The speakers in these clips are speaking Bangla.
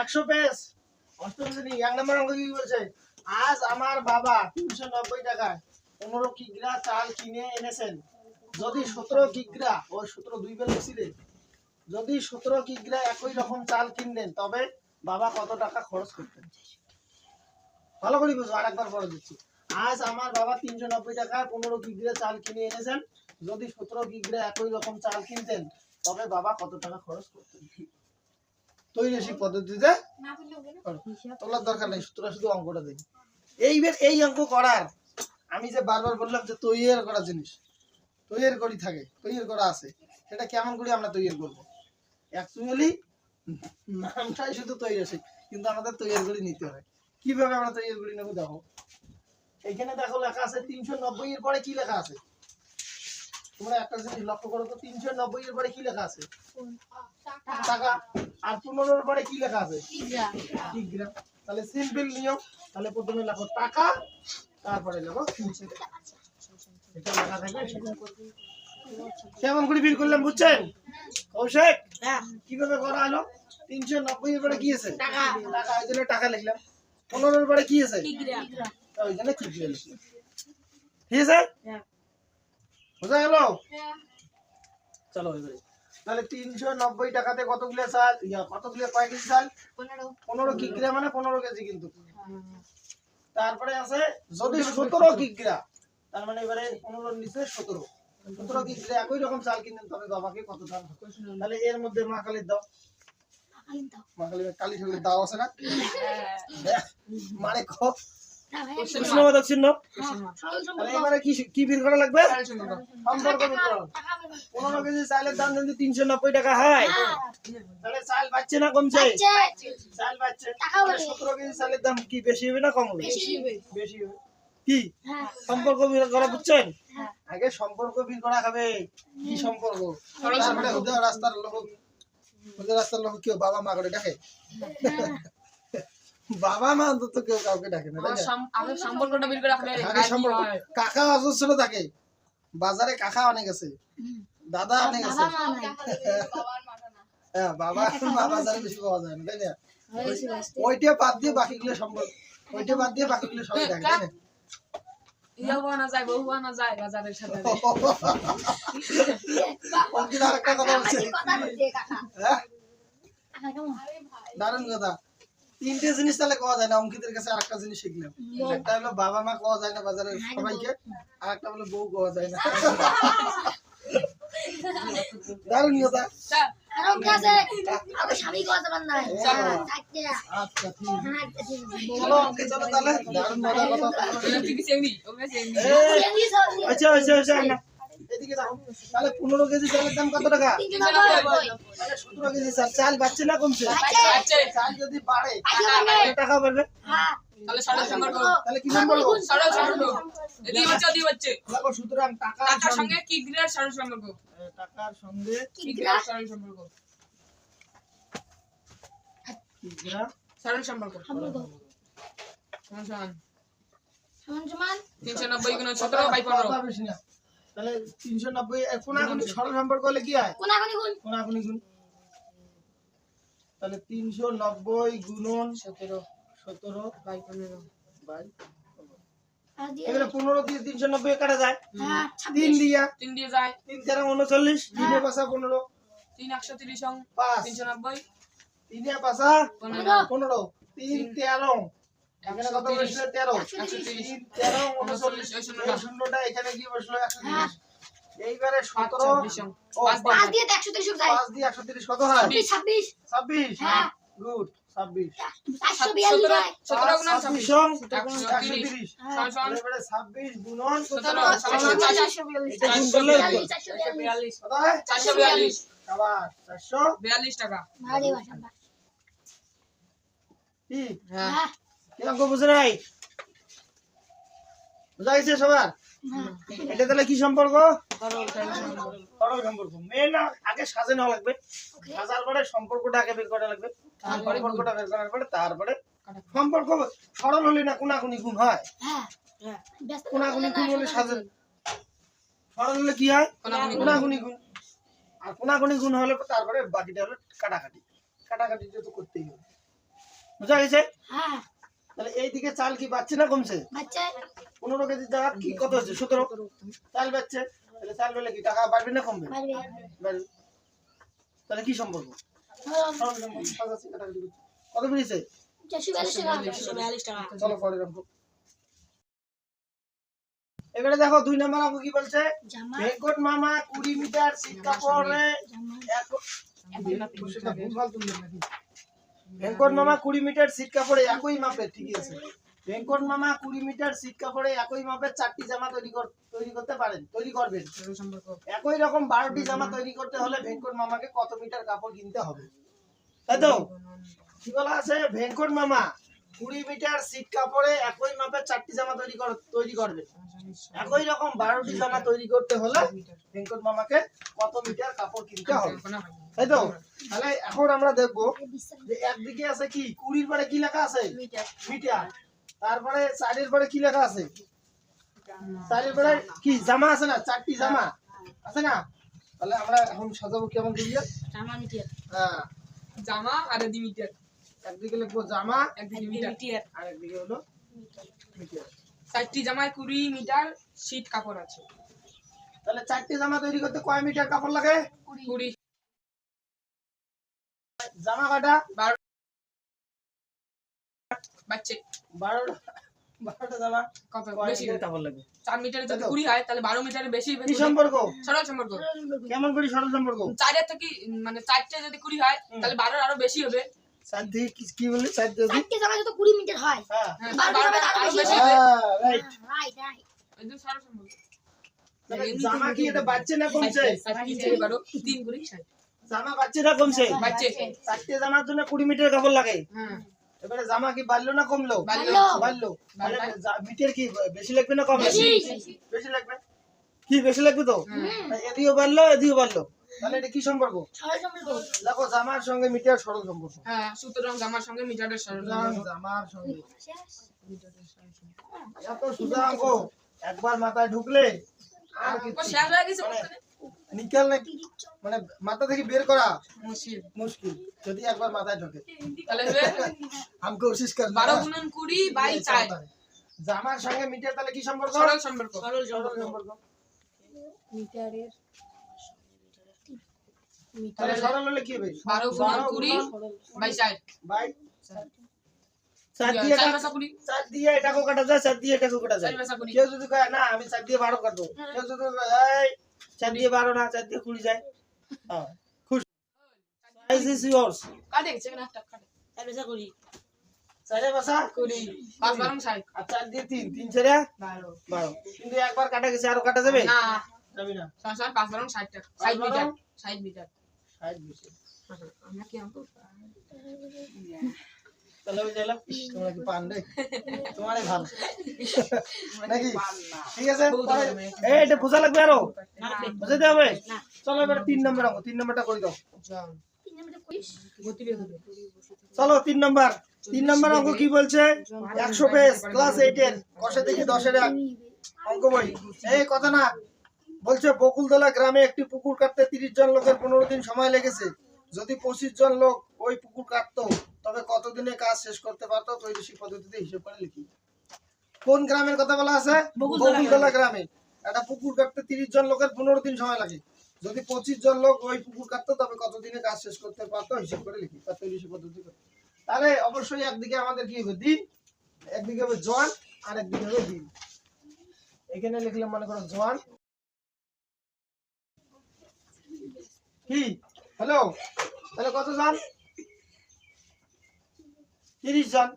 একশো পেজ এক নম্বর অঙ্ক কি বলছে। আজ আমার বাবা তিনশো নব্বই টাকায় পনেরো কিগ্রা চাল কিনে এনেছেন। যদি সতেরো কিগ্রা ওই সতেরো দুই যদি সতেরো কিগ্রা একই রকম চাল কিনলেন, তবে বাবা কত টাকা খরচ করতেন? ভালো করে বুঝো আরেকবার পরে দিচ্ছি আজ আমার বাবা তিনশো নব্বই টাকায় পনেরো কিগ্রা চাল কিনে এনেছেন। যদি সতেরো কিগ্রা একই রকম চাল কিনতেন, তবে বাবা কত টাকা খরচ করতেন? তৈরি পদ্ধতিতে তোলার দরকার নেই, তোরা শুধু অঙ্কটা দেখি। এইবার এই অঙ্ক করার, আমি যে বারবার বললাম যে তৈরি করা জিনিস তৈরি করি থাকে তৈরি করা আছে, সেটা কেমন করে আমরা তৈরি করব? অ্যাকচুয়ালি নামটাই শুধু তৈরি আছে কিন্তু আমাদের তৈরি করে নিতে হয়। কীভাবে আমরা তৈরি করে নেব দেখো। এখানে দেখো লেখা আছে তিনশো নব্বই এর পরে কি লেখা আছে? তোমরা একটা জিনিস লক্ষ্য করো তো তিনশো নব্বই এর পরে কি লেখা আছে? টাকা। আর পনেরোর পরে কি লেখা আছে? কিগ্রা তাহলে সিম্পল নিয়ম। তাহলে প্রথমে লেখো টাকা তারপরে লেখো তিনশো এটা লেখা থাকবে কেমন করে বিল করলাম বুঝছেন? কৌশিক কীভাবে করা হলো? তিনশো নব্বই এর পরে কি আছে? টাকা। টাকা ওই জন্য টাকা লিখলাম। পনেরোর পরে কি আছে? ওই জন্য ঠিক আছে? বোঝা গেল? চলো এবারে। তাহলে তিনশো নব্বই টাকাতে কতগুলো চাল? ইয়া কতগুলো কয় কেজি চাল? পনেরো। কিগ্রা মানে পনেরো কেজি কিন্তু। তারপরে আছে যদি সতেরো কিগ্রা তার মানে এবারে পনেরোর নিচে সতেরো। সতেরো কিগ্রা একই রকম চাল কিনেন তবে বাবাকে কত দাম? তাহলে এর মধ্যে মা কালীর দাও। মা কালী কালী ঠাকুরের দাও আছে না? দেখ, মানে খ চিহ্ন? এবারে কি কি বিল করা লাগবে? সম্পর্ক বিল করা। পনেরো কেজি চালের দাম যদি তিনশো নব্বই টাকা হয়। তাহলে চাল বাড়ছে না কমছে? চাল বাড়ছে। সতেরো কেজি চালের দাম কি বেশি হবে না কম হবে? বেশি হবে। কি? সম্পর্ক বিল করা বুঝছেন? আগে সম্পর্ক বিল করা খাবে কি সম্পর্ক? রাস্তার লোক রাস্তার লোক কেউ বাবা মা করে ডাকে বাবা মা অন্তত কেউ কাউকে ডাকে না সম্পর্কটা বিল করে আগে সম্পর্ক কাকা অজস্র থাকে বাজারে কাকা অনেক আছে। দাদা অনেক আছে। হ্যাঁ বাবা মা বাজারে বেশি পাওয়া যায় না তাই না? ওইটা বাদ দিয়ে বাকিগুলো সম্পর্ক ওইটা বাদ দিয়ে বাকিগুলো সবাই থাকে তাই না? হ্যাঁ? দারুণ কথা। তিনটে জিনিস তাহলে পাওয়া যায় না অঙ্কিতের কাছে আরেকটা জিনিস শিখলাম একটা হলো বাবা মা পাওয়া যায় না বাজারে সবাইকে আর একটা হলো বউ পাওয়া যায় না দারুণ কথা আচ্ছা আচ্ছা আচ্ছা তাহলে পনেরো কেজি চালের দাম কত টাকা? সতেরো কেজি চাল। চাল বাড়ছে না কমছে? চাল যদি বাড়ে টাকা বাড়বে? তাহলে সরল সম্পর্ক তাহলে কি নাম বলব সরল সম্পর্ক এদিকে বাচ্চা দিয়ে বাচ্চা দেখো সুতরাং টাকার সঙ্গে কি গ্রেড সরল সম্পর্ক টাকার সঙ্গে কি গ্রেড? সরল সম্পর্ক সরল সম্পর্ক সমান সমান তিনশো নব্বই গুণ সতেরো বাই পনেরো। কথা বেশি না। তাহলে তিনশো নব্বই কোনাকুনি সরল সম্পর্ক হলে কি হয়? কোনাকুনি গুণ তাহলে তিনশো নব্বই গুণন সতেরো। সতেরো বাই পনেরো। বাই পনেরো দিয়ে তিনশো নব্বই কাটা যায়। তিন দিয়া। তিন দিয়ে যায়। তিন তেরো উনচল্লিশ তিনে পাশা পনেরো। তিন একশো তিরিশ পাঁচ। তিনশো নব্বই। তিনে পাশা পনেরো। পনেরো। তিন তেরো এখানে কত বসল? তেরো। তিন তেরো উনচল্লিশ শূন্যটা। এখানে গিয়ে বসল? একশো তিরিশ। এইবারে সতেরো। ছাব্বিশ। অং ও, পাঁচ পাঁচ। দিয়ে একশো তিরিশ কত হয়? ছাব্বিশ। ছাব্বিশ। হ্যাঁ। গুড ছাব্বিশ। ছাব্বিশ। একশো একশো তিরিশ। তিরিশ গুণন চারশো বিয়াল্লিশ। চারশো বিয়াল্লিশ টাকা। হ্যাঁ। অঙ্ক বুঝে নাই? বুঝা গেছে সবার? এটা তাহলে কি সম্পর্ক? সরল সম্পর্ক। মেন আগে সাজানো লাগবে। সাজার পরে সম্পর্কটা আগে বের করা লাগবে। সম্পর্কটা বের করার পরে তারপরে সম্পর্ক সরল হলে না কোনাকুনি গুণ হয়? কোনাকুনি গুণ হলে সাজে সরল হলে কি হয়? কোনাকুনি গুণ। কোনাকুনি গুণ। আর কোনাকুনি গুণ হলে তারপরে বাকিটা হলো কাটাকাটি। কাটাকাটি তো করতেই হবে। বুঝা গেছে? হ্যাঁ। তাহলে এইদিকে চাল কি বাড়ছে না কমছে? বাচ্চা পনেরো কেজি জায়গা কি কত হচ্ছে? সতেরো। চাল বাড়ছে। তাহলে চাল বেলে কি টাকা বাড়বে না কমবে? বাড়বে। তাহলে কি সম্পর্ক? হ্যাঁ। কত বেরিয়েছে? চলো পরে এবারে দেখো দুই নম্বর অঙ্ক কি বলছে? ভেঙ্কট মামা কুড়ি মিটার শীত কাপড়ে ভেঙ্কট মামা কুড়ি মিটার শীত কাপড়ে একই মাপে ঠিকই আছে। ভেঙ্কট মামা কুড়ি মিটার শীত কাপড়ে একই মাপের চারটি জামা তৈরি তৈরি করতে পারেন তৈরি করবেন। একই রকম বারোটি জামা তৈরি করতে হলে ভেঙ্কট মামাকে কত মিটার কাপড় কিনতে হবে? তাই তো কি বলা আছে? ভেঙ্কট মামা কুড়ি মিটার শীত কাপড়ে একই মাপের চারটি জামা তৈরি তৈরি করবে। একই রকম বারোটি জামা তৈরি করতে হলে ভেঙ্কট মামাকে কত মিটার কাপড় কিনতে হবে? তাই তো? তাহলে এখন আমরা দেখব যে একদিকে আছে কি? কুড়ির পরে কি লেখা আছে? মিটার। তারপরে চারের পরে কি লেখা আছে? চারের পরে কি? জামা আছে না? চারটি জামা। আছে না? তাহলে আমরা এখন সাজাবো কেমন দিয়ে জামা মিটিয়ে হ্যাঁ। জামা আর দি মিটার। একদিকে লিখব জামা একদিকে মিটার। আর একদিকে হলো মিটার। চারটি জামায় কুড়ি মিটার শীত কাপড় আছে। তাহলে চারটি জামা তৈরি করতে কয় মিটার কাপড় লাগে? কুড়ি। জামা কাটা বারো বাচ্চে। বারো বারোটা জামা কত? বেশি কাপড় লাগে চার মিটারে যদি কুড়ি হয় তাহলে বারো মিটারে বেশি কি সম্পর্ক? সরল সম্পর্ক। কেমন করি সরল সম্পর্ক? চারের থেকে মানে চারটে যদি কুড়ি হয় তাহলে বারোর আরও বেশি হবে। চার দিকে কি- বললি? চার দিকে চারটে জামা যত কুড়ি মিটার হয় হ্যাঁ। হ্যাঁ, বারো আরও বেশি হবে। হ্যাঁ রাইট রাইট রাইট একদম সরল সম্পর্ক। জামা কি এটা বাচ্চে না কমছে? বারো তিন কুড়ি ষাট। জামা বাচ্চে না কমছে? চারটে জামার জন্য কুড়ি মিটার কাপড় লাগে। হ্যাঁ এবারে জামা কি বাড়লো না কমলো? বাড়লো। বাড়লো। মিটার কি বেশি লাগবে না কম? বেশি। বেশি লাগবে? কি বেশি লাগবে তো? তাই এদিকেও বাড়লো এদিকেও বাড়লো। তাহলে এটা কি সম্পর্ক? দেখো জামার সঙ্গে মিটার সরল সম্পর্ক। হ্যাঁ সুতরাং জামার সঙ্গে মিটারের সরল জামার সঙ্গে। এত সোজা একবার মাথায় ঢুকলে আর কিছু শেষ হয়ে গেছে মানে নিকেল নাকি? মানে মাথা থেকে বের করা মুশকিল। মুশকিল যদি একবার মাথায় ঢোকে। আমাকে কোশিশ কর বারো গুণন কুড়ি বাই চার। জামার সঙ্গে মিটার তাহলে কি সম্পর্ক? সরল সম্পর্ক। সরল সম্পর্ক। মিটারের তাহলে সরল হলে কি হবে? বারো গুণন কুড়ি বাই চার। বাই চার দিয়ে চার দিয়ে এটাকে কাটা যায় চার দিয়ে এটাকে কাটা যায়। কেউ যদি না আমি চার দিয়ে বারো কাটবো। হ্যাঁ। কেউ যদি চার দিয়ে বারো না চার দিয়ে কুড়ি যায় হ্যাঁ খুশ সাইজ ইজ ইয়োর্স কাটে গেছে না একটা কাটে চারে বাসা কুড়ি পাঁচ বারো ষাট আর চার দিয়ে তিন তিন ছেড়ে বারো বারো কিন্তু একবার কাটা গেছে আরও কাটা যাবে না যাবি না ছয় ছয় পাঁচ বারো ষাট টাকা ষাট বারো? মিটার ষাট মিটার ষাট বেশি আমরা কি অঙ্ক তাহলে ওই গেলাম তোমরা কি পান রে তোমারই ভালো। নাকি? ঠিক আছে এই এটা বোঝা লাগবে আরও। বুঝাতে হবে? চলো এবার তিন নম্বর অঙ্ক তিন নম্বরটা করে দাও? জল তিন মিটার কুড়ি গতি বের হবে চলো তিন নম্বর। তিন নম্বর অঙ্ক কি বলছে? একশো পেজ ক্লাস এইটের কষে থেকে দশের এক। অঙ্ক বই এই কথা না। বলছে বকুলতলা গ্রামে একটি পুকুর কাটতে তিরিশ জন লোকের পনেরো দিন সময় লেগেছে। যদি পঁচিশ জন লোক ওই পুকুর কাটতো তবে কতদিনে কাজ শেষ করতে পারতো তৈরি পদ্ধতিতে হিসেব করে লিখি। কোন গ্রামের কথা বলা আছে? বকুলতলা গ্রামে। একটা পুকুর কাটতে তিরিশ জন লোকের পনেরো দিন সময় লাগে। যদি পঁচিশ জন লোক ওই পুকুর কাটতো তবে কতদিনে কাজ শেষ করতে পারতো হিসেব করে লিখি তার তৈরি পদ্ধতি করে। তাহলে অবশ্যই একদিকে আমাদের কি হবে দিন একদিকে হবে জোয়ান আর একদিকে হবে দিন। এখানে লিখলাম মনে করো জোয়ান। কি? হ্যালো? তাহলে কত জন? তিরিশ জন।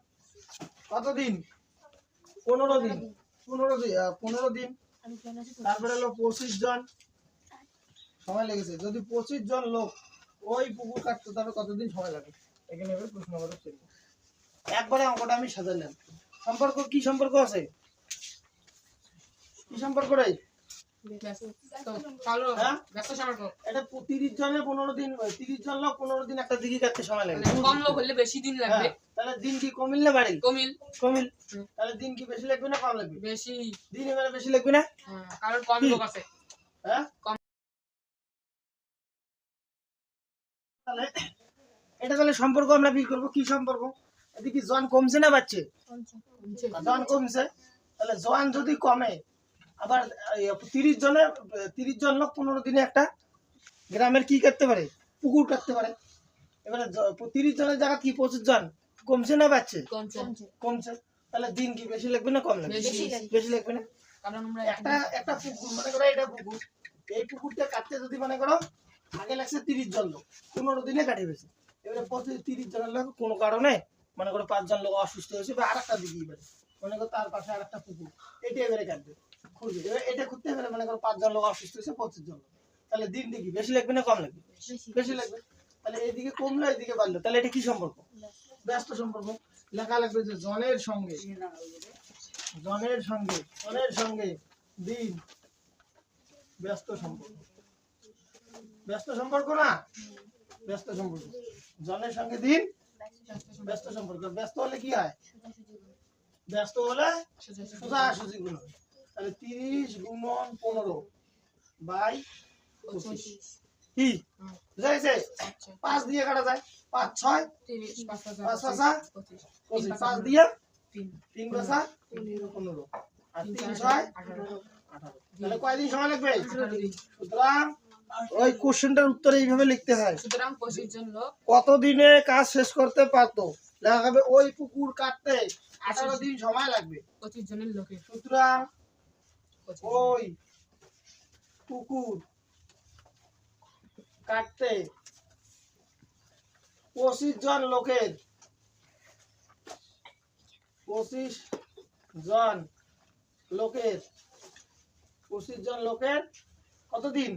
কত দিন? পনেরো দিন। পনেরো দিন পনেরো দিন। তারপরে হলো পঁচিশ জন। সময় লেগেছে। যদি পঁচিশ জন লোক ওই পুকুর কাটতো তবে কতদিন সময় লাগে? এখানে এবার প্রশ্ন করে ফেলব একবারে অঙ্কটা আমি সাজালাম। সম্পর্ক কি সম্পর্ক আছে? কি সম্পর্ক রে? এটা তিরিশ জনে পনেরো দিন তিরিশ জন লোক পনেরো দিন একটা দিঘি কাটতে সময় লাগে। মানে কম লোক হলে বেশি দিন লাগবে। হ্যাঁ, তাহলে দিন কি কমিল না বাড়ি কমিল। কমিল। তাহলে দিন কি বেশি লাগবে না কম লাগবে? বেশি। দিন এবারে বেশি লাগবে না? হ্যাঁ, কারণ কম লোক আছে। হ্যাঁ? কম। তাহলে এটা তাহলে সম্পর্ক আমরা কি করব। কি সম্পর্ক? এদিকে জন কমছে না বাচ্চে জন কমছে। তাহলে জন যদি কমে আবার তিরিশ জনে তিরিশ জন লোক পনেরো দিনে একটা গ্রামের কি করতে পারে? পুকুর কাটতে পারে। এবারে তিরিশ জনের জায়গা কি? পঁচিশ জন। কমছে না বাচ্চে কমছে। কমছে। তাহলে দিন কি? বেশি লাগবে না কম লাগবে? বেশি। লাগবে। না? একটা একটা পুকুর মনে করো এটা পুকুর। এই পুকুরটা কাটতে যদি মনে করো আগে লাগছে তিরিশ জন লোক। পনেরো দিনে এবারে পঁচিশ তিরিশ জনের লোক কোনো কারণে মনে করো পাঁচজন লোক অসুস্থ হয়েছে বা আর একটা দিকে এবারে মনে করো তার পাশে আর একটা পুকুর। এটা এবারে কাটবে। খুঁজবে এটা খুঁজতে এবারে মনে করো পাঁচজন লোক অসুস্থ হয়েছে পঁচিশ জন তাহলে দিন দিকে বেশি লাগবে না কম লাগবে? বেশি লাগবে? তাহলে এইদিকে কমলো এইদিকে বাড়লো। তাহলে এটা কি সম্পর্ক? ব্যস্ত সম্পর্ক। লেখা লাগবে যে জনের সঙ্গে। জনের সঙ্গে জনের সঙ্গে দিন ব্যস্ত সম্পর্ক। ব্যস্ত সম্পর্ক না? ব্যস্ত সম্পর্ক। জনের সঙ্গে দিন ব্যস্ত সম্পর্ক। ব্যস্ত হলে কি হয়? ব্যস্ত হলে সোজাসুজি গুণ হয়। তাহলে তিরিশ গুণন পনেরো বাই পঁচিশ। কি? বুঝা গেছে? পাঁচ দিয়ে কাটা যায়। পাঁচ ছয় পাঁচ পাঁচা পঁচিশ, পাঁচা পঁচিশ। পঁচিশ। পাঁচা পাঁচ দিয়ে তিন। তিন পাঁচা পনেরো আর তিন তিন ছয় আঠারো। আঠারো। তাহলে কয়দিন সময় লাগবে? সুতরাং ওই কোশ্চেনটার উত্তর এইভাবে লিখতে হয়। সুতরাং পঁচিশ জন কতদিনে কাজ শেষ করতে পারতো? লেখা হবে ওই পুকুর কাটতে আঠারো দিন সময় লাগবে। পঁচিশ জনের লোকের। সুতরাং। ওই পুকুর কাটতে। পঁচিশ জন লোকের। পঁচিশ জন লোকের। পঁচিশ জন লোকের কতদিন?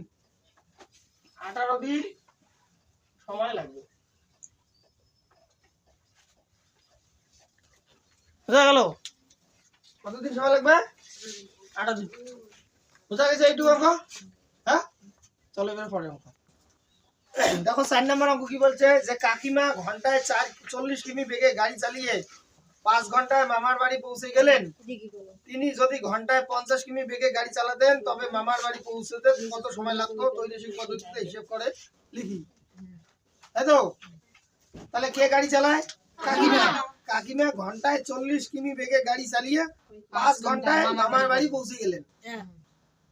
আঠারো দিন সময় লাগবে। বোঝা গেল? কতদিন সময় লাগবে? দিন। বোঝা গেছে এইটুকু অঙ্ক? হ্যাঁ? চলো এবার পরের অঙ্ক। দেখো চার নম্বর অঙ্ক কি বলছে? যে কাকিমা ঘন্টায় চার চল্লিশ কিমি বেগে গাড়ি চালিয়ে পাঁচ ঘন্টায় মামার বাড়ি পৌঁছে গেলেন। তিনি যদি ঘন্টায় পঞ্চাশ কিমি বেগে গাড়ি চালাতেন তবে মামার বাড়ি পৌঁছতে কত সময় লাগতো? তৈরিশিক পদ্ধতিতে হিসেব করে লিখি। তাই তো? তাহলে কে গাড়ি চালায়? কাকিমা। কাকিমা ঘন্টায় চল্লিশ কিমি বেগে গাড়ি চালিয়ে পাঁচ ঘন্টায় মামার বাড়ি পৌঁছে গেলেন।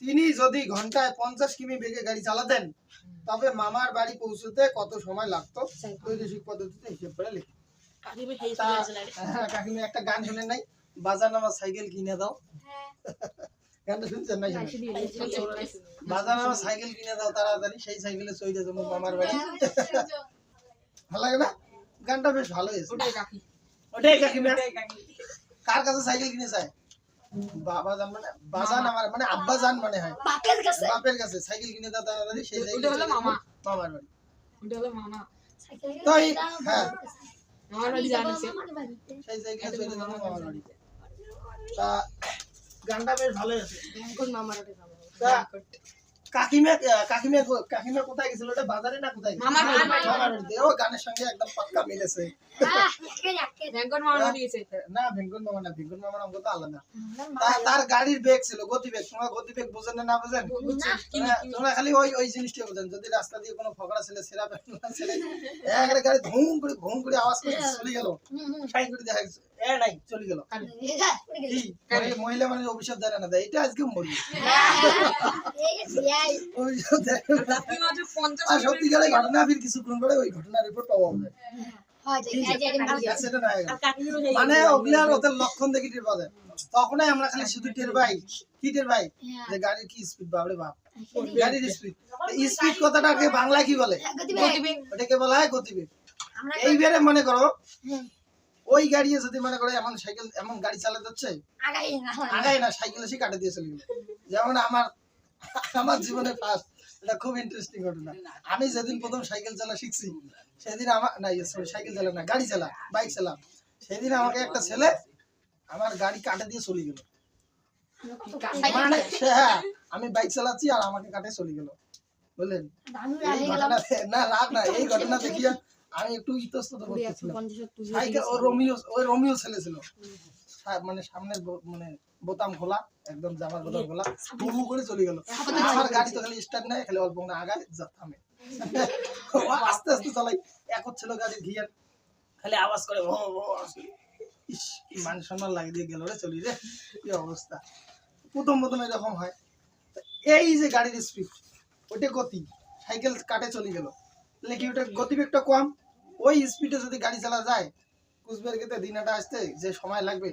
তিনি যদি ঘন্টায় পঞ্চাশ কিমি বেগে গাড়ি চালাতেন তবে মামার বাড়ি পৌঁছতে কত সময় লাগতো? বৈদেশিক পদ্ধতিতে হিসেব করে লিখি। হ্যাঁ, কাকিমা একটা গান শুনে নাই বাজার আমার সাইকেল কিনে দাও। গানটা শুনছেন না বাজার আমার সাইকেল কিনে দাও তাড়াতাড়ি সেই সাইকেলে চলে যাব মামার বাড়ি। ভালো লাগে না? গানটা বেশ ভালো হয়েছে। ওটাই কাকিমা কার কাছে সাইকেল কিনে চায় বাবা জান মানে বাজান আমার মানে আব্বা জান মানে হয়। বাপের কাছে? বাপের কাছে সাইকেল কিনে দাও তাড়াতাড়ি সেই ওটা সাইকেল হলো মামা। মামার বাড়ি। ওটা হলো মামা। তো এই- হ্যাঁ। মামার বাড়ি জানিছে সেই সাইকেলে চলে যাব মামার বাড়ি তা গানটা বেশ ভালো আছে। মামার বাড়ি তা কাকিমা কাকিমা কাকিমা কোথায় গেছিল? ওটা বাজারে না কোথায়? মামার বাড়িতে। ও গানের সঙ্গে একদম পাক্কা মিলেছে। ব্যাংকর মামার বাড়ি গেছে না। ভেঙ্গুন মামা না ভেঙ্গুন মামার অঙ্ক তো আলাদা। তার গাড়ির বেগ ছিল গতি বেগ তোমার গতি বেগ বোঝেন? না বোঝেন তোমরা- তোমরা খালি ওই ওই জিনিসটা বোঝেন। যদি রাস্তা দিয়ে কোনো ফকড়া ছেলে সেরা পেটনা ছেলে একবারে গাড়ি ধুম করে ঘুম করে আওয়াজ করে চলে গেল। করে দেখা গেছে এ নাই চলে গেল। মহিলা মানে অভিশাপ দেয় না দেয়। এটা আজকে মরি ঘটনা ফির কিছুক্ষণ পরে ওই ঘটনার রিপোর্ট পাওয়া যায়। অ্যাক্সিডেন্ট হয়ে গেল মানে ওগুলার ওদের লক্ষণ দেখি টের পাওয়া যায়। তখনই আমরা খালি শুধু টের পাই। কি টের পাই? যে গাড়ির কি স্পিড বাবরে বাপ। গাড়ির স্পিড স্পিড কথাটাকে বাংলায় কি বলে? ওটাকে বলা হয় গতিবেগ। এইবারে মনে করো ওই গাড়ি যদি মনে করো এমন সাইকেল এমন গাড়ি চালাতে হচ্ছে আগাই না। সাইকেল এসে কাটে দিয়ে চলে গেল। যেমন আমার আমার জীবনে ফার্স্ট এটা খুব ইন্টারেস্টিং ঘটনা। আমি যেদিন প্রথম সাইকেল চালা শিখছি সেদিন আমার না সরি সাইকেল চালা না গাড়ি চালা বাইক চালা। সেদিন আমাকে একটা ছেলে আমার গাড়ি কাটে দিয়ে চলে গেল। মানে হ্যাঁ আমি বাইক চালাচ্ছি আর আমাকে কাটে চলে গেল। বুঝলেন? না রাগ না এই ঘটনা দেখিয়া আমি একটু ইতস্তত করতেছিলাম। সাইকেল ও রোমিও ওই রোমিও ছেলে ছিল। মানে সামনের মানে বোতাম খোলা একদম জামার বোতাম খোলা বুবু করে চলে গেল। আমার গাড়ি তো খালি স্টার্ট নাই খালি অল্প না আগায় যা থামে। আস্তে আস্তে চালাই। এক ছিল গাড়ি ঘিয়ার খালি আওয়াজ করে ভো ভো মান সম্মান লাগে দিয়ে গেল রে চলি রে। কি অবস্থা। প্রথম প্রথম এরকম হয়। এই যে গাড়ির স্পিড ওটা গতি। সাইকেল কাটে চলে গেল। তাহলে কি ওটা গতিবেগটা কম? ওই স্পিডে যদি গাড়ি চালা যায় কুচবিহার গেতে দিনাটা আসতে যে সময় লাগবে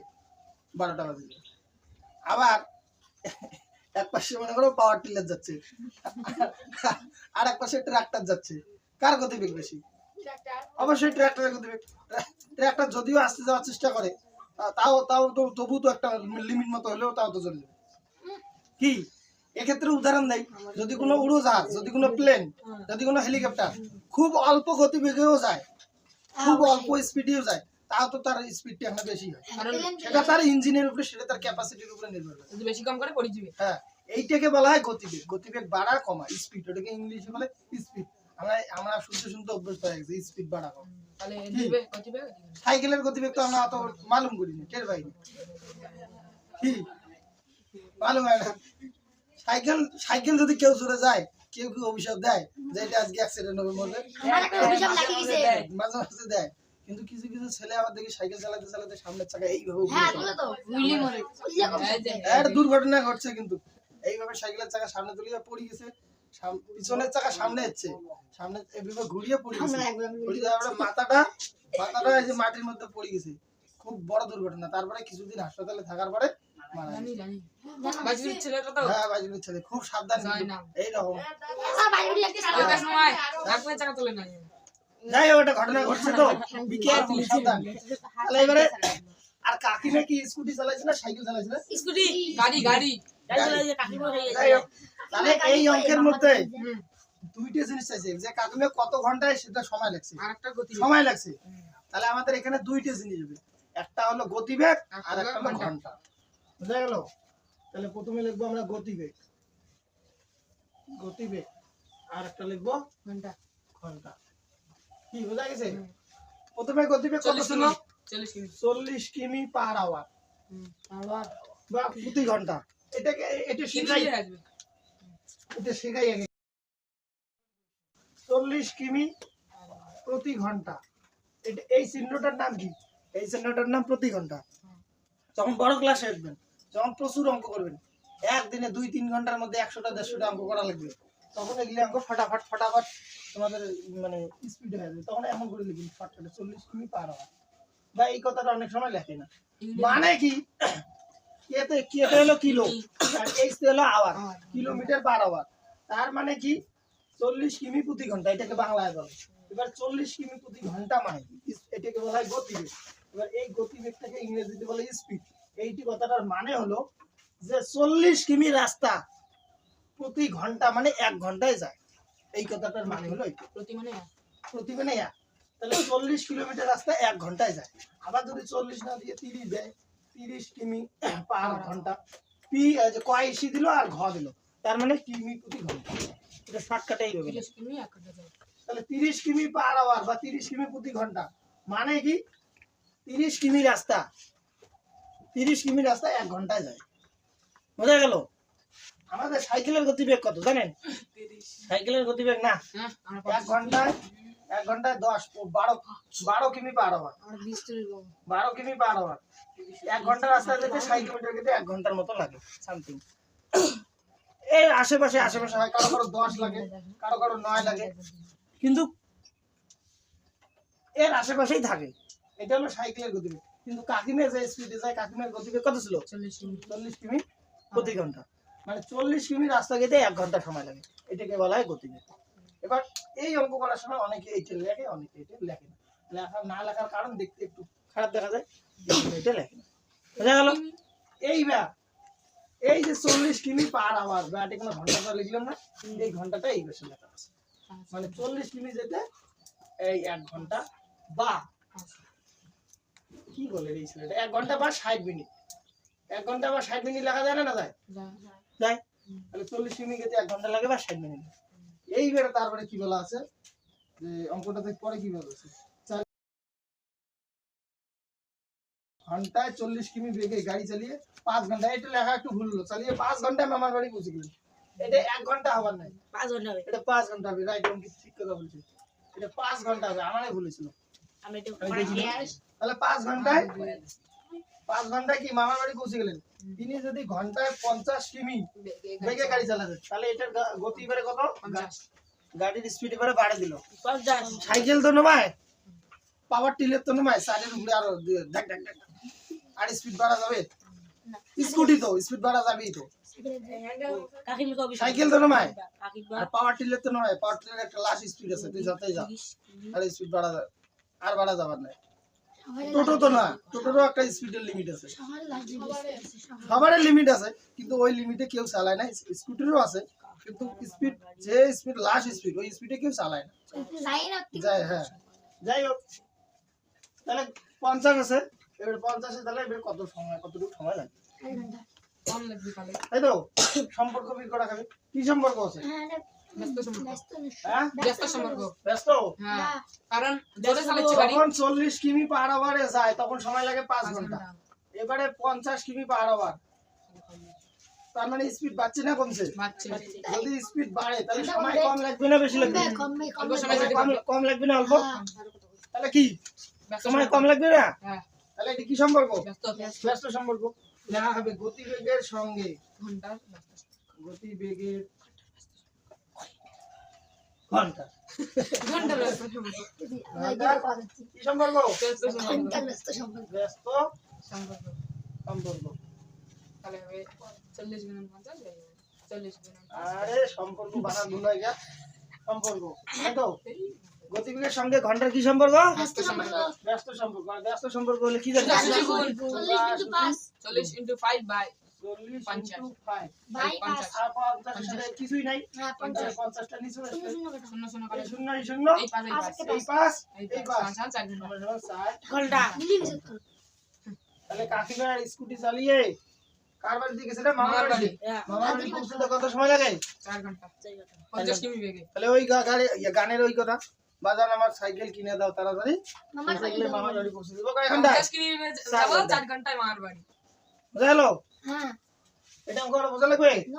বারোটা বাজে। যাবে। আবার এক পাশে মনে করো পাওয়ার টিলার যাচ্ছে। আর এক পাশে ট্রাক্টর যাচ্ছে। কার গতিবেগ বেশি? অবশ্যই ট্রাক্টরের গতিবেগ ট্রাক্টর যদিও আসতে যাওয়ার চেষ্টা করে তাও তাও তো তবু তো একটা লিমিট মতো হলেও তাও তো চলে যাবে। কি? এক্ষেত্রে উদাহরণ দেয় যদি কোনো উড়োজাহাজ যদি কোনো প্লেন যদি কোনো হেলিকপ্টার খুব অল্প গতিবেগেও যায় খুব অল্প স্পিডেও যায় তাও তো তার স্পিডটা এখানে বেশি হয়। কারণ সেটা তার ইঞ্জিনের উপরে সেটা তার ক্যাপাসিটির উপরে নির্ভর করে। যদি বেশি কম করে পড়ে যাবে হ্যাঁ এইটাকে বলা হয় গতিবেগ। গতিবেগ বাড়া কমা স্পিড ওটাকে ইংলিশে বলে স্পিড আমরা আমরা শুনতে শুনতে অভ্যস্ত হয়ে গেছি স্পিড বাড়া কমা। তাহলে দিবে সাইকেলের গতিবেগ তো আমরা অত মালুম করি না টের পাই না। মালুম হয় না। সাইকেল সাইকেল যদি কেউ জোরে যায় কেউ কেউ অভিশাপ দেয় যে এটা আজকে অ্যাক্সিডেন্ট হবে দিছে। মাঝে মাঝে দেয়। কিন্তু কিছু কিছু ছেলে আবার দেখি সাইকেল চালাতে চালাতে সামনের চাকা এইভাবে হ্যাঁ তোলে। তুলে তো উইলি মরে উইলি এই যে একটা দুর্ঘটনা ঘটছে কিন্তু। এইভাবে সাইকেলের চাকা সামনে তুলিয়ে পড়ে গেছে পিছনের চাকা সামনে হচ্ছে সামনে এইভাবে ঘুরিয়ে পড়ে গেছে। পড়ে যাওয়ার মাথাটা মাথাটা এই যে মাটির মধ্যে পড়ে গেছে। খুব বড় দুর্ঘটনা। তারপরে কিছুদিন হাসপাতালে থাকার পরে মারা হ্যাঁ ছেলে। খুব সাবধান। এইরকম যাই হোক একটা ঘটনা ঘটছে তো। তাহলে এবারে আর কাকিমা কি স্কুটি চালাইছে না সাইকেল চালাইছে না? স্কুটি গাড়ি গাড়ি। তাহলে এই অঙ্কের মধ্যে দুইটা জিনিস চাইছে যে কাকিমা কত ঘন্টায় সেটা সময় লাগছে? সময় লাগছে। তাহলে আমাদের এখানে দুইটা জিনিস হবে। একটা হলো গতিবেগ আর একটা হলো ঘণ্টা। বুঝা গেল? তাহলে প্রথমে লিখব আমরা গতিবেগ। গতিবেগ আর একটা লিখব ঘণ্টা। ঘণ্টা। কি বোঝা গেছে? প্রথমে গতিবেগ কত ছিল চল্লিশ কিমি। পার আওয়ার বা প্রতি ঘণ্টা। এটাকে এটা কিমি শেখাই। দিয়ে আসবে। এটা শেখাই চল্লিশ কিমি প্রতি ঘণ্টা। এটা এই চিহ্নটার নাম কি? এই চিহ্নটার নাম প্রতি ঘণ্টা। যখন বড় ক্লাসে আসবেন যখন প্রচুর অঙ্ক করবেন একদিনে দুই তিন ঘণ্টার মধ্যে একশোটা দেড়শোটা অঙ্ক করা লাগবে। তখন এগুলি অঙ্ক ফটাফট ফটাফট তোমাদের মানে স্পিড হয়ে যাবে তখন এমন করে লিখবেন ফটফটে চল্লিশ কিমি পার হওয়া বা এই কথাটা অনেক সময় লেখে না। মানে কি? কেতে কেতে হলো কিলো আর হলো আওয়ার কিলোমিটার পার আওয়ার তার মানে কি? চল্লিশ কিমি প্রতি ঘণ্টা এটাকে বাংলায় বলে। এবার চল্লিশ কিমি প্রতি ঘণ্টা মানে? এটাকে বলা হয় গতিবেগ। এবার এই গতিবেগটাকে ইংরেজিতে বলে স্পিড এইটি কথাটার মানে হলো যে চল্লিশ কিমি রাস্তা প্রতি ঘণ্টা মানে এক ঘন্টায় যায়। এই কথাটার মানে হলো প্রতি মানে প্রতি মানে তাহলে চল্লিশ কিলোমিটার রাস্তা এক ঘন্টায় যায়। আবার যদি চল্লিশ না দিয়ে তিরিশ দেয় তিরিশ কিমি পার ঘণ্টা। পি যে কয় ইসি দিল আর ঘ দিল। তার মানে কিমি প্রতি ঘণ্টা। এটা শর্টকাটে এইভাবে তিরিশ কিমি এক ঘণ্টা যাবে তাহলে তিরিশ কিমি পার আওয়ার বা তিরিশ কিমি প্রতি ঘণ্টা মানে কি? তিরিশ কিমি রাস্তা। তিরিশ কিমি রাস্তা এক ঘন্টায় যায়। বোঝা গেল? আমাদের সাইকেলের গতিবেগ কত জানেন? সাইকেলের গতিবেগ না? হ্যাঁ এক ঘন্টায় এক ঘন্টায় দশ বারো বারো কিমি পার যাব বারো কিমি পার হওয়ার এক ঘণ্টা রাস্তা যেতে ষাট কিলোমিটার যেতে এক ঘণ্টার মতো লাগে সামথিং এই আশেপাশে আশেপাশে হয় কারও কারও দশ লাগে কারও কারও নয় লাগে। কিন্তু এর আশেপাশেই থাকে। এটা হলো সাইকেলের গতিবেগ। কিন্তু কাকিমের যে স্পিডে যায় কাকিমের গতিবেগ কত ছিল? চল্লিশ কিমি। চল্লিশ কিমি প্রতি ঘণ্টা। মানে চল্লিশ কিমি রাস্তা যেতে এক ঘণ্টা সময় লাগে। এটাকে বলা হয় গতিবেগ। এবার এই অঙ্ক করার সময় অনেকে এইটা লেখে, অনেকে এটা লেখে না। লেখা না লেখার কারণ দেখতে একটু খারাপ দেখা যায় এই এটা লেখে না। বোঝা গেল? এইবার এই যে চল্লিশ কিমি পার আওয়ার বা এটা কোনো ঘন্টাটা লিখলাম না, এই ঘন্টাটা এই বেশি লেখা আছে। মানে চল্লিশ কিমি যেতে এই এক ঘণ্টা বা কি বলে এই ছেলেটা? এক ঘণ্টা বা ষাট মিনিট। এক ঘণ্টা বা ষাট মিনিট লেখা যায় না না যায়। যায় তাহলে চল্লিশ মিনিট যেতে এক ঘণ্টা লাগে বা ষাট মিনিট এইবারে তারপরে কি বলা আছে? যে অঙ্কটাতে পরে কি বলা আছে? ঘন্টায় চল্লিশ কিমি বেগে গাড়ি চালিয়ে পাঁচ ঘণ্টা এটা লেখা একটু ভুল হলো। চালিয়ে পাঁচ ঘন্টায় মামার বাড়ি পৌঁছে এটা এক ঘণ্টা হবার নাই। পাঁচ ঘণ্টা হবে। এটা পাঁচ ঘণ্টা হবে। রাইট ঠিক কথা বলছি। এটা পাঁচ ঘণ্টা হবে আমারই ভুল ছিল। তাহলে পাঁচ ঘন্টায় পাঁচ ঘন্টায় কি মামার বাড়ি পৌঁছে গেলেন? তিনি যদি ঘন্টায় পঞ্চাশ কিমি বেগে গাড়ি চালাতেন তাহলে এটার গতি এবারে কত? গাড়ির স্পিড এবারে বাড়ে দিল। সাইকেল তো নমায় পাওয়ার টিলের তো নমায় সাইডের উপরে আরও ঢাক ঢাক ঢাক আর স্পিড বাড়া যাবে? স্কুটি তো স্পিড বাড়া যাবেই তো। সাইকেল। তো নমায়? আর পাওয়ার টিলের তো নয় পাওয়ার টিলের একটা লাস্ট স্পিড আছে তুই যতই যা আর স্পিড বাড়া আর বাড়া যাবার নাই। টোটো তো না। টোটোরও একটা স্পিডের লিমিট আছে। সবারই লিমিট আছে কিন্তু ওই লিমিটে কেউ চালায় না। স্কুটিরও আছে কিন্তু স্পিড যে স্পিড লাস্ট স্পিড ওই স্পিডে কেউ চালায় না। যাই হ্যাঁ। যাই হোক তাহলে পঞ্চাশ আছে এবার পঞ্চাশে তাহলে এবার কত সময় কতটুকু সময় লাগে কম তাই তো? সম্পর্ক বের করা খাবে কি সম্পর্ক আছে? হ্যাঁ? হ্যাঁ। যখন চল্লিশ কিমি পার আওয়ারে যায় তখন সময় লাগে পাঁচ ঘণ্টা। এবারে পঞ্চাশ কিমি পার আওয়ার তার মানে স্পিড বাড়ছে না কমছে? যদি স্পিড বাড়ে তাহলে সময় কম লাগবে না বেশি লাগবে। অল্প সময় কম কম লাগবে না অল্প? তাহলে কি? সময় সম্পর্ক। কম লাগবে না? হ্যাঁ। তাহলে এটা কি সম্পর্ক? ব্যস্ত। সম্পর্ক। লেখা হবে গতিবেগের সঙ্গে। গতিবেগের ঘণ্টা ঘণ্টা ব্যস্ত সম্পর্ক ঘণ্টার কি সম্পর্ক ব্যস্ত সম্পর্ক ব্যস্ত সম্পর্ক সম্পর্ক আরে সম্পর্ক বানা সম্পর্ক। গতিবেগের সঙ্গে ঘণ্টার কি সম্পর্ক? ব্যস্ত সম্পর্ক। ব্যস্ত সম্পর্ক। আর ব্যস্ত সম্পর্ক হলে কি জানি চল্লিশ গুণ পাঁচ চল্লিশ ইন্টু ফাইভ বাই চল্লিশ পঞ্চাশ। into five। বাই পাঁচ পঞ্চাশ আর পঞ্চাশের সাথে কিছুই নাই। হ্যাঁ পঞ্চাশ। পঞ্চাশ পঞ্চাশটা নিচে আসবে। শূন্য শূন্য। করে এই শূন্য। এই শূন্য। এই পাঁচ এই পাঁচ। এই পাঁচ। এই এই পাঁচ। পাঁচ পাঁচ আর চার ঘণ্টা আমরা যখন চার, ঘণ্টা তাহলে কাকিমার স্কুটি চালিয়ে কার বাড়ি দিয়ে গেছে রে মামার মামার বাড়ি। বাড়ি। মামার বাড়ি পৌঁছতে কত সময় লাগে? চার ঘণ্টা। পঞ্চাশ কিমি বেগে। তাহলে ওই গা- গাড়ি ইয়ে, গানের ওই কথা। বাজার আমার সাইকেল কিনে দাও তাড়াতাড়ি। মামার বাড়ি সাইকেলে যাব। মামার বাড়ি পৌঁছে দেবো। কয় ঘন্টায়? পঞ্চাশ কিমি যাব চার ঘন্টায় মামার বাড়ি। বুঝা গেলো? হ্যাঁ এটা আমাকে বোঝা লাগবে?